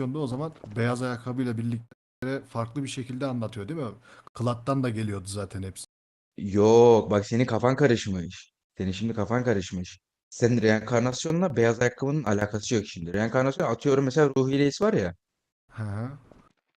reenkarnasyonda o zaman beyaz ayakkabıyla birlikte farklı bir şekilde anlatıyor değil mi? Kılattan da geliyordu zaten hepsi. Yok bak senin kafan karışmış. Senin şimdi kafan karışmış. Senin reenkarnasyonla beyaz ayakkabının alakası yok şimdi. Reenkarnasyon atıyorum mesela Ruhi Reis var ya. Hı.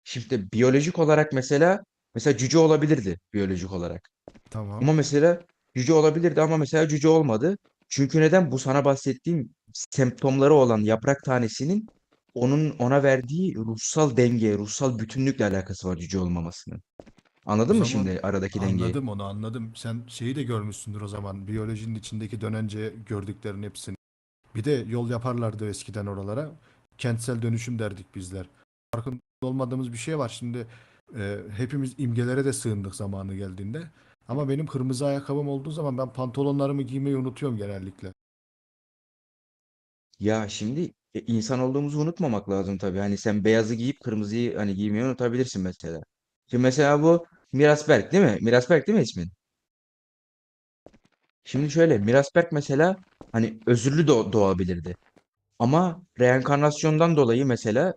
Şimdi biyolojik olarak mesela mesela cüce olabilirdi biyolojik olarak. Tamam. Ama mesela cüce olabilirdi ama mesela cüce olmadı. Çünkü neden? Bu sana bahsettiğim semptomları olan yaprak tanesinin onun ona verdiği ruhsal denge, ruhsal bütünlükle alakası var cüce olmamasının. O Anladın mı zaman şimdi aradaki dengeyi? anladım onu anladım. Sen şeyi de görmüşsündür o zaman. Biyolojinin içindeki dönence gördüklerin hepsini. Bir de yol yaparlardı eskiden oralara. Kentsel dönüşüm derdik bizler. Farkında olmadığımız bir şey var. Şimdi e, hepimiz imgelere de sığındık zamanı geldiğinde. Ama benim kırmızı ayakkabım olduğu zaman ben pantolonlarımı giymeyi unutuyorum genellikle. Ya şimdi e, insan olduğumuzu unutmamak lazım tabii. Hani sen beyazı giyip kırmızıyı hani giymeyi unutabilirsin mesela. Şimdi mesela bu Miras Berk değil mi? Miras Berk değil mi ismin? Şimdi şöyle Miras Berk mesela hani özürlü doğ- doğabilirdi. Ama reenkarnasyondan dolayı mesela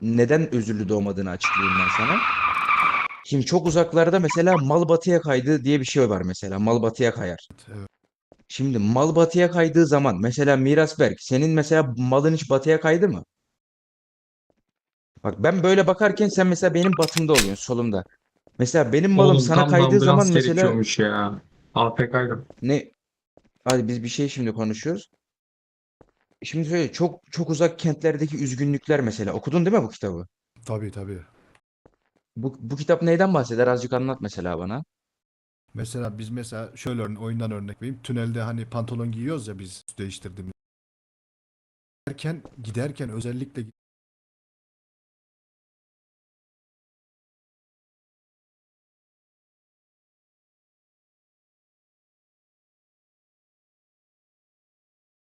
neden özürlü doğmadığını açıklayayım ben sana. Şimdi çok uzaklarda mesela mal batıya kaydı diye bir şey var mesela. Mal batıya kayar. Evet. Şimdi mal batıya kaydığı zaman mesela Miras Berk senin mesela malın hiç batıya kaydı mı? Bak ben böyle bakarken sen mesela benim batımda oluyorsun solumda. Mesela benim malım Oğlum sana tam kaydığı zaman mesela gerekiyormuş ya. AFK'ydım. ne? Hadi biz bir şey şimdi konuşuyoruz. Şimdi şöyle çok çok uzak kentlerdeki üzgünlükler mesela. Okudun değil mi bu kitabı? Tabii tabii. Bu, bu kitap neyden bahseder? Azıcık anlat mesela bana. Mesela biz mesela şöyle örne- oyundan örnek vereyim. Tünelde hani pantolon giyiyoruz ya biz değiştirdiğimiz. Giderken, giderken özellikle